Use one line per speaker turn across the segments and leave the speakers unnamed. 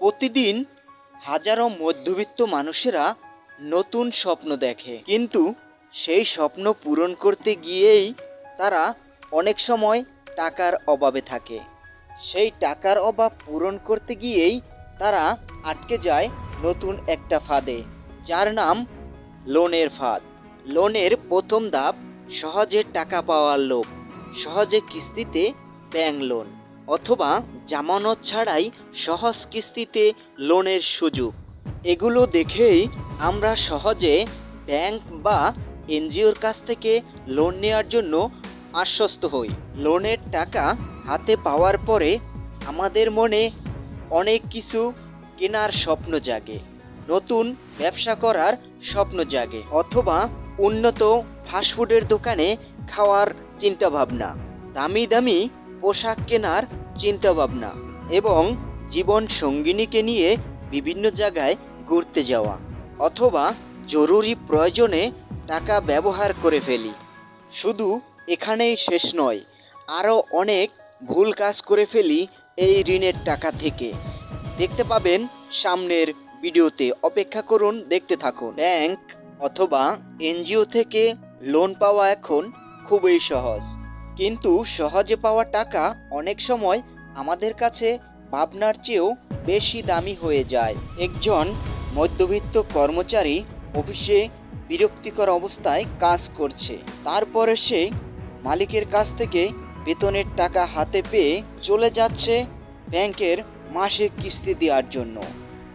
প্রতিদিন হাজারো মধ্যবিত্ত মানুষেরা নতুন স্বপ্ন দেখে। কিন্তু সেই স্বপ্ন পূরণ করতে গিয়েই তারা অনেক সময় টাকার অভাবে থাকে। সেই টাকার অভাব পূরণ করতে গিয়েই তারা আটকে যায় নতুন একটা ফাঁদে, যার নাম লোনের ফাঁদ। লোনের প্রথম ধাপ, সহজে টাকা পাওয়ার লোভ, সহজে কিস্তিতে ব্যাংক লোন। অথবা জামানত ছাড়াই সহজ কিস্তিতে লোনের সুযোগ। এগুলো দেখেই আমরা সহজে ব্যাংক বা এনজিওর কাছ থেকে লোন নেওয়ার জন্য আশ্বস্ত হই। লোনের টাকা হাতে পাওয়ার পরে আমাদের মনে অনেক কিছু কেনার স্বপ্ন জাগে। নতুন ব্যবসা করার স্বপ্ন জাগে অথবা উন্নত ফাস্টফুডের দোকানে খাওয়ার চিন্তাভাবনা। দামি দামি পোশাক কেনার চিন্তাভাবনা এবং জীবন সঙ্গিনীকে নিয়ে বিভিন্ন জায়গায় ঘুরতে যাওয়া অথবা জরুরি প্রয়োজনে টাকা ব্যবহার করে ফেলি। শুধু এখানেই শেষ নয়, আরও অনেক ভুল কাজ করে ফেলি এই ঋণের টাকা থেকে। দেখতে পাবেন সামনের ভিডিওতে। অপেক্ষা করুন, দেখতে থাকুন। ব্যাংক অথবা এনজিও থেকে লোন পাওয়া এখন খুবই সহজ। কিন্তু সহজে পাওয়া টাকা অনেক সময় আমাদের কাছে ভাবনার চেয়েও বেশি দামি হয়ে যায়। একজন মধ্যবিত্ত কর্মচারী অফিসে বিরক্তিকর অবস্থায় কাজ করছে। তারপরে সে মালিকের কাছ থেকে বেতনের টাকা হাতে পেয়ে চলে যাচ্ছে ব্যাংকের মাসিক কিস্তি দেওয়ার জন্য।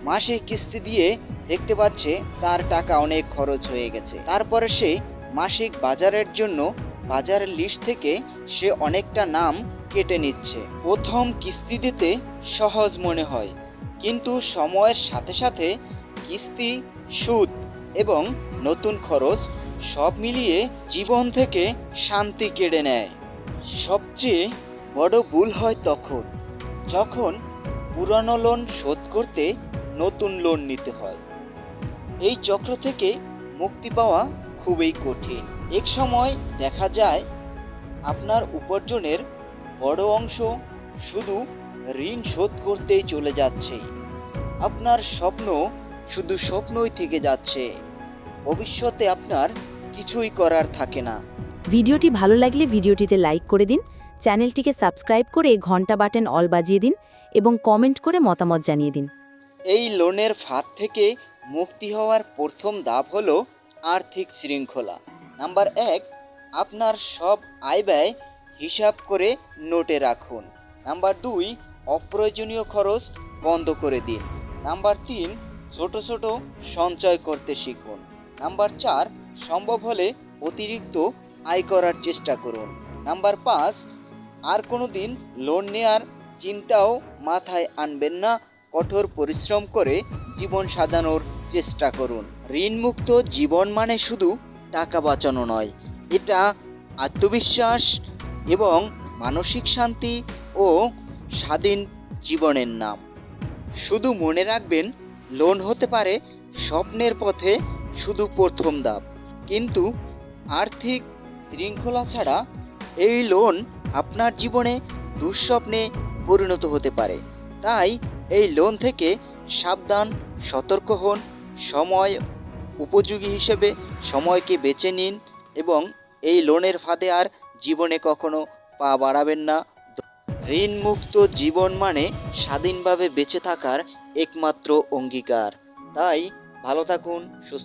মাসিক কিস্তি দিয়ে দেখতে পাচ্ছে তার টাকা অনেক খরচ হয়ে গেছে। তারপরে সে মাসিক বাজারের জন্য বাজারের লিস্ট থেকে সে অনেকটা নাম কেটে নিচ্ছে। প্রথম কিস্তি দিতে সহজ মনে হয়, কিন্তু সময়ের সাথে সাথে কিস্তি, সুদ এবং নতুন খরচ সব মিলিয়ে জীবন থেকে শান্তি কেড়ে নেয়। সবচেয়ে বড় ভুল হয় তখন, যখন পুরানো লোন শোধ করতে নতুন লোন নিতে হয়। এই চক্র থেকে মুক্তি পাওয়া খুবই কঠিন। এক সময় দেখা যায় আপনার উপার্জনের বড় অংশ শুধু ঋণ শোধ করতেই চলে যাচ্ছে। আপনার স্বপ্ন শুধু স্বপ্নই থেকে যাচ্ছে। ভবিষ্যতে আপনার কিছুই করার থাকে না।
ভিডিওটি ভালো লাগলে ভিডিওটিতে লাইক করে দিন চ্যানেলটিকে সাবস্ক্রাইব করে ঘণ্টা বাটন অল বাজিয়ে দিন এবং কমেন্ট করে মতামত জানিয়ে দিন।
এই লোনের ফাঁদ থেকে মুক্তি হওয়ার প্রথম ধাপ হলো আর্থিক শৃঙ্খলা। নাম্বার এক, আপনার সব আয় ব্যয় হিসাব করে নোটে রাখুন। নাম্বার দুই, অপ্রয়োজনীয় খরচ বন্ধ করে দিন। নাম্বার তিন, ছোট ছোট সঞ্চয় করতে শিখুন। নাম্বার চার, সম্ভব হলে অতিরিক্ত আয় করার চেষ্টা করুন। নাম্বার পাঁচ, আর কোনো দিন লোন নেয়ার চিন্তাও মাথায় আনবেন না। কঠোর পরিশ্রম করে জীবন সাজানোর চেষ্টা করুন। ঋণমুক্ত জীবন মানে শুধু টাকা বাঁচানো নয়, এটা আত্মবিশ্বাস এবং মানসিক শান্তি ও স্বাধীন জীবনের নাম। শুধু মনে রাখবেন, লোন হতে পারে স্বপ্নের পথে শুধু প্রথম ধাপ, কিন্তু আর্থিক শৃঙ্খলা ছাড়া এই লোন আপনার জীবনে দুঃস্বপ্নে পরিণত হতে পারে। তাই এই লোন থেকে সাবধান, সতর্ক হন, সময় উপযোগী হিসেবে সময়কে বেছে নিন এবং এই লোনের ফাঁদে আর জীবনে কখনো পা বাড়াবেন না। ঋণমুক্ত জীবন মানে স্বাধীনভাবে বেঁচে থাকার একমাত্র অঙ্গীকার। তাই ভালো থাকুন, সুস্থ